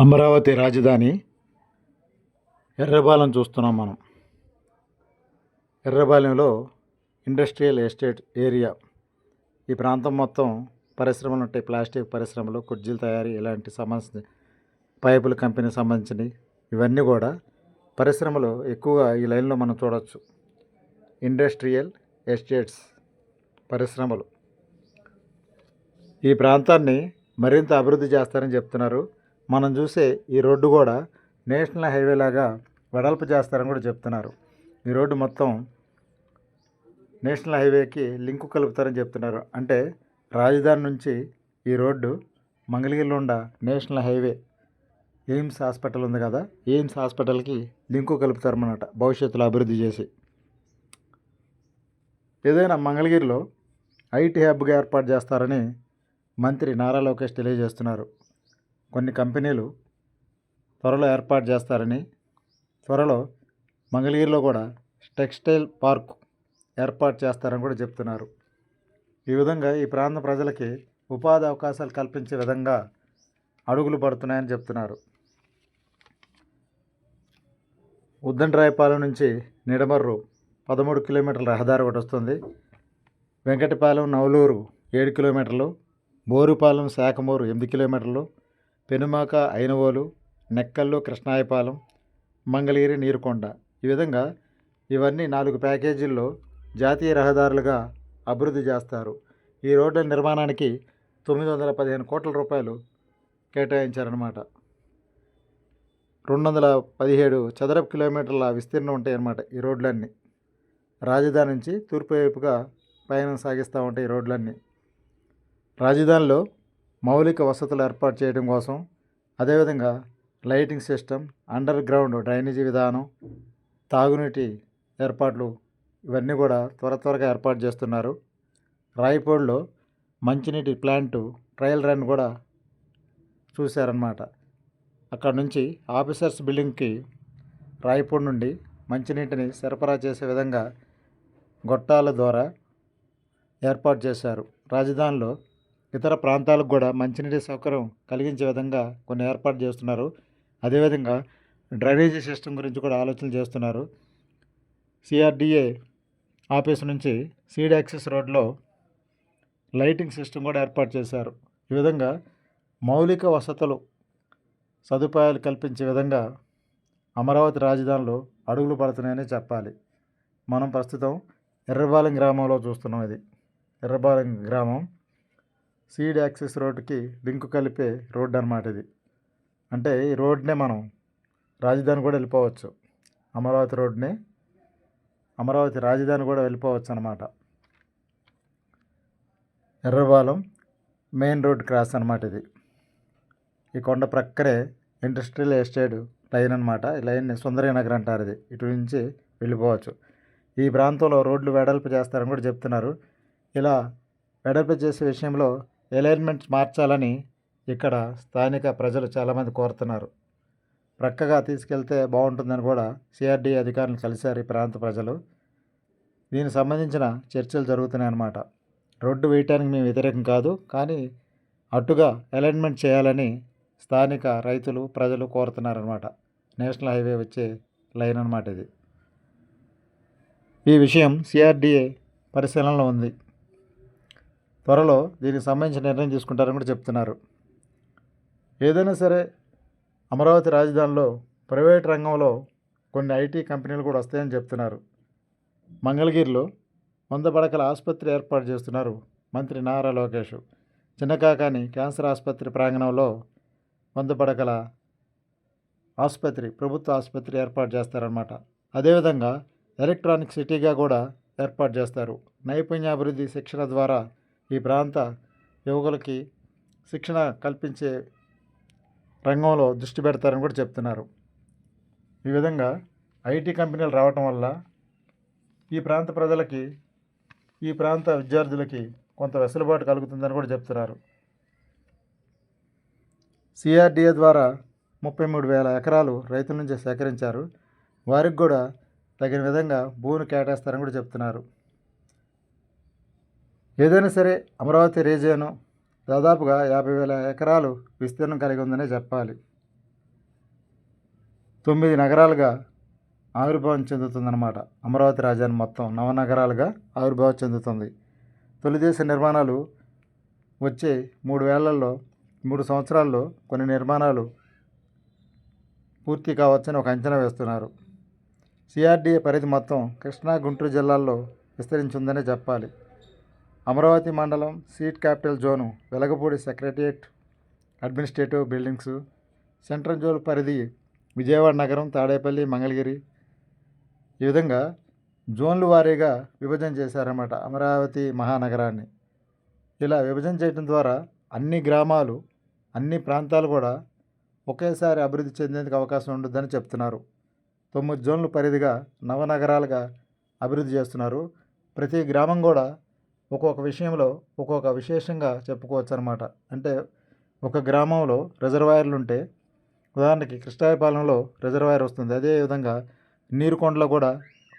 అమరావతి రాజధాని ఎర్రబాలెం చూస్తున్నాం మనం. ఎర్రబాలెంలో ఇండస్ట్రియల్ ఎస్టేట్ ఏరియా. ఈ ప్రాంతం మొత్తం పరిశ్రమలు ఉంటాయి. ప్లాస్టిక్ పరిశ్రమలు కుర్జీలు తయారీ ఇలాంటి సంబంధించిన పైపుల కంపెనీకి సంబంధించినవి. ఇవన్నీ కూడా పరిశ్రమలు ఎక్కువగా ఈ లైన్లో మనం చూడవచ్చు ఇండస్ట్రియల్ ఎస్టేట్స్ పరిశ్రమలు. ఈ ప్రాంతాన్ని మరింత అభివృద్ధి చేస్తారని చెప్తున్నారు మనం చూసే ఈ రోడ్డు కూడా నేషనల్ హైవే లాగా వెడల్పు చేస్తారని కూడా చెప్తున్నారు. ఈ రోడ్డు మొత్తం నేషనల్ హైవేకి లింకు కలుపుతారని చెప్తున్నారు. అంటే రాజధాని నుంచి ఈ రోడ్డు మంగళగిరిలో నేషనల్ హైవే ఎయిమ్స్ హాస్పిటల్ ఉంది కదా ఎయిమ్స్ హాస్పిటల్కి లింకు కలుపుతారన్నమాట భవిష్యత్తులో అభివృద్ధి చేసి. ఏదైనా మంగళగిరిలో ఐటీ హబ్గా ఏర్పాటు చేస్తారని మంత్రి నారా లోకేష్ తెలియజేస్తున్నారు. కొన్ని కంపెనీలు త్వరలో ఏర్పాటు చేస్తారని త్వరలో మంగళగిరిలో కూడా టెక్స్టైల్ పార్క్ ఏర్పాటు చేస్తారని కూడా చెప్తున్నారు. ఈ విధంగా ఈ ప్రాంత ప్రజలకి ఉపాధి అవకాశాలు కల్పించే విధంగా అడుగులు పడుతున్నాయని చెప్తున్నారు. ఉద్దండరాయపాలెం నుంచి నిడమర్రు పదమూడు కిలోమీటర్ల రహదారి ఒకటి వస్తుంది. వెంకటపాలెం నవలూరు ఏడు కిలోమీటర్లు బోరుపాలెం శాఖమూరు ఎనిమిది కిలోమీటర్లు పెనుమాక ఐనవోలు నెక్కల్లు కృష్ణాయపాలెం మంగళగిరి నీరుకొండ. ఈ విధంగా ఇవన్నీ నాలుగు ప్యాకేజీల్లో జాతీయ రహదారులుగా అభివృద్ధి చేస్తారు. ఈ రోడ్ల నిర్మాణానికి తొమ్మిది వందల పదిహేను కోట్ల రూపాయలు కేటాయించారనమాట రెండు వందల పదిహేడు చదరపు కిలోమీటర్ల విస్తీర్ణం ఉంటాయన్నమాట ఈ రోడ్లన్నీ. రాజధాని నుంచి తూర్పు వైపుగా ప్రయాణం సాగిస్తూ ఉంటాయి ఈ రోడ్లన్నీ. రాజధానిలో మౌలిక వసతులు ఏర్పాటు చేయడం కోసం అదేవిధంగా lighting system under ground drainage విధానం తాగునీటి ఏర్పాట్లు ఇవన్నీ కూడా త్వర త్వరగా ఏర్పాటు చేస్తున్నారు. రాయపూడిలో మంచినీటి ప్లాంటు ట్రయల్ రన్ కూడా చూశారన్నమాట. అక్కడ నుంచి ఆఫీసర్స్ బిల్డింగ్కి రాయపూడి నుండి మంచినీటిని సరఫరా చేసే విధంగా గొట్టాల ద్వారా ఏర్పాటు చేశారు. రాజధానిలో ఇతర ప్రాంతాలకు కూడా మంచినీటి సౌకర్యం కలిగించే విధంగా కొన్ని ఏర్పాటు చేస్తున్నారు. అదేవిధంగా డ్రైనేజీ సిస్టమ్ గురించి కూడా ఆలోచన చేస్తున్నారు. సిఆర్డిఏ ఆఫీస్ నుంచి సీడ్ యాక్సెస్ రోడ్లో లైటింగ్ సిస్టమ్ కూడా ఏర్పాటు చేశారు. ఈ విధంగా మౌలిక వసతులు సదుపాయాలు కల్పించే విధంగా అమరావతి రాజధానిలో అడుగులు పడుతున్నాయని చెప్పాలి. మనం ప్రస్తుతం ఎర్రబాలెం గ్రామంలో చూస్తున్నాం ఇది. ఎర్రబాలెం గ్రామం. సీడ్ యాక్సెస్ రోడ్డుకి లింకు కలిపే రోడ్డు అనమాట ఇది. అంటే ఈ రోడ్నే మనం రాజధాని కూడా వెళ్ళిపోవచ్చు. అమరావతి రోడ్ని అమరావతి రాజధాని కూడా వెళ్ళిపోవచ్చు అనమాట ఎర్రబాలెం మెయిన్ రోడ్ క్రాస్ అనమాట ఇది. ఈ కొండ ప్రక్కనే ఇండస్ట్రియల్ ఎస్టేట్ లైన్ అనమాట ఈ లైన్ని సుందరి నగర్ అంటారు ఇది. ఇటు నుంచి వెళ్ళిపోవచ్చు. ఈ ప్రాంతంలో రోడ్లు వెడల్పు చేస్తారని కూడా చెప్తున్నారు. ఇలా వెడల్పు చేసే విషయంలో అలైన్మెంట్ మార్చాలని ఇక్కడ స్థానిక ప్రజలు చాలామంది కోరుతున్నారు. ప్రక్కగా తీసుకెళ్తే బాగుంటుందని కూడా సిఆర్డీ అధికారులను కలిశారు ఈ ప్రాంత ప్రజలు. దీనికి సంబంధించిన చర్చలు జరుగుతున్నాయి అన్నమాట. రోడ్డు వేయటానికి మేము వ్యతిరేకం కాదు కానీ అటుగా అలైన్మెంట్ చేయాలని స్థానిక రైతులు ప్రజలు కోరుతున్నారన్నమాట. నేషనల్ హైవే వచ్చే లైన్ అనమాట ఇది. ఈ విషయం సిఆర్డిఏ పరిశీలనలో ఉంది. త్వరలో దీనికి సంబంధించిన నిర్ణయం తీసుకుంటారని కూడా చెప్తున్నారు. ఏదైనా సరే అమరావతి రాజధానిలో ప్రైవేట్ రంగంలో కొన్ని ఐటీ కంపెనీలు కూడా వస్తాయని చెప్తున్నారు. మంగళగిరిలో వంద పడకల ఆసుపత్రి ఏర్పాటు చేస్తున్నారు మంత్రి నారా లోకేష్. చిన్నకాకాని క్యాన్సర్ ఆసుపత్రి ప్రాంగణంలో వంద పడకల ఆసుపత్రి ప్రభుత్వ ఆసుపత్రి ఏర్పాటు చేస్తారన్నమాట. అదేవిధంగా ఎలక్ట్రానిక్ సిటీగా కూడా ఏర్పాటు చేస్తారు. నైపుణ్యాభివృద్ధి శిక్షణ ద్వారా ఈ ప్రాంత యువకులకి శిక్షణ కల్పించే రంగంలో దృష్టి పెడతారని కూడా చెప్తున్నారు. ఈ విధంగా ఐటీ కంపెనీలు రావటం వల్ల ఈ ప్రాంత ప్రజలకి ఈ ప్రాంత విద్యార్థులకి కొంత వెసులుబాటు కలుగుతుందని కూడా చెప్తున్నారు. సిఆర్డిఏ ద్వారా ముప్పై మూడు వేల ఎకరాలు రైతుల నుంచి సేకరించారు. వారికి కూడా తగిన విధంగా భూమిని కేటాయిస్తారని కూడా చెప్తున్నారు. ఏదైనా సరే అమరావతి రీజియను దాదాపుగా యాభై వేల ఎకరాలు విస్తీర్ణం కలిగి ఉందనే చెప్పాలి. తొమ్మిది నగరాలుగా ఆవిర్భావం చెందుతుందన్నమాట. అమరావతి రాజధాని మొత్తం నవనగరాలుగా ఆవిర్భావం చెందుతుంది. తొలిదేశ నిర్మాణాలు వచ్చే మూడు వేలల్లో మూడు సంవత్సరాల్లో కొన్ని నిర్మాణాలు పూర్తి కావచ్చని ఒక అంచనా వేస్తున్నారు. సిఆర్డీఏ పరిధి మొత్తం కృష్ణా గుంటూరు జిల్లాల్లో విస్తరించిందనే చెప్పాలి. అమరావతి మండలం seat capital zone Velagapudi secretariat administrative buildings central zone పరిధి విజయవాడ నగరం తాడేపల్లి మంగళగిరి ఈ విధంగా జోన్లు వారీగా విభజన చేశారన్నమాట అమరావతి మహానగరాన్ని. ఇలా విభజన చేయడం ద్వారా అన్ని గ్రామాలు అన్ని ప్రాంతాలు కూడా ఒకేసారి అభివృద్ధి చెందేందుకు అవకాశం ఉండదని చెప్తున్నారు. తొమ్మిది జోన్ల పరిధిగా నవనగరాలుగా అభివృద్ధి చేస్తున్నారు. ప్రతి గ్రామం కూడా ఒక్కొక్క విషయంలో ఒక్కొక్క విశేషంగా చెప్పుకోవచ్చు అనమాట అంటే ఒక గ్రామంలో రిజర్వాయర్లు ఉంటే ఉదాహరణకి కృష్ణాయపాలెంలో రిజర్వాయర్ వస్తుంది. అదేవిధంగా నీరుకొండలో కూడా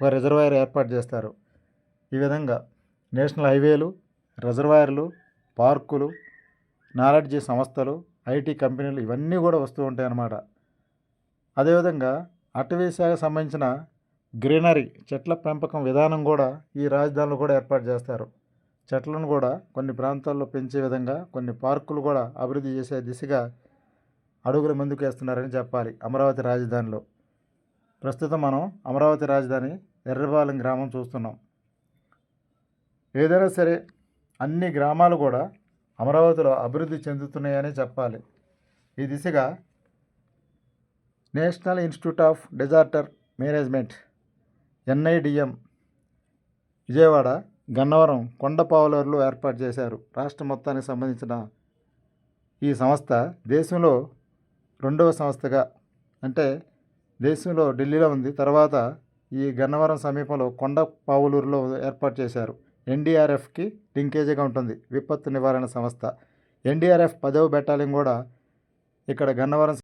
ఒక రిజర్వాయర్ ఏర్పాటు చేస్తారు. ఈ విధంగా నేషనల్ హైవేలు రిజర్వాయర్లు పార్కులు నాలెడ్జీ సంస్థలు ఐటీ కంపెనీలు ఇవన్నీ కూడా వస్తూ ఉంటాయి అన్నమాట అదేవిధంగా అటవీ శాఖకు సంబంధించిన గ్రీనరీ చెట్ల పెంపకం విధానం కూడా ఈ రాజధానిలో కూడా ఏర్పాటు చేస్తారు. చెట్లను కూడా కొన్ని ప్రాంతాల్లో పెంచే విధంగా కొన్ని పార్కులు కూడా అభివృద్ధి చేసే దిశగా అడుగులు ముందుకు వేస్తున్నారని చెప్పాలి అమరావతి రాజధానిలో. ప్రస్తుతం మనం అమరావతి రాజధాని ఎర్రబాలెం గ్రామం చూస్తున్నాం. ఏదైనా సరే అన్ని గ్రామాలు కూడా అమరావతిలో అభివృద్ధి చెందుతున్నాయని చెప్పాలి. ఈ దిశగా national institute of disaster management NIDM Vijayawada Gannavaram కొండపావులూరులో ఏర్పాటు చేశారు. రాష్ట్ర మొత్తానికి సంబంధించిన ఈ సంస్థ దేశంలో రెండవ సంస్థగా అంటే దేశంలో ఢిల్లీలో ఉంది. తర్వాత ఈ గన్నవరం సమీపంలో కొండ పావులూరులో ఏర్పాటు చేశారు. ఎన్డీఆర్ఎఫ్కి లింకేజీగా ఉంటుంది. విపత్తు నివారణ సంస్థ. ఎన్డీఆర్ఎఫ్ పదవ బెటాలియన్ కూడా ఇక్కడ గన్నవరం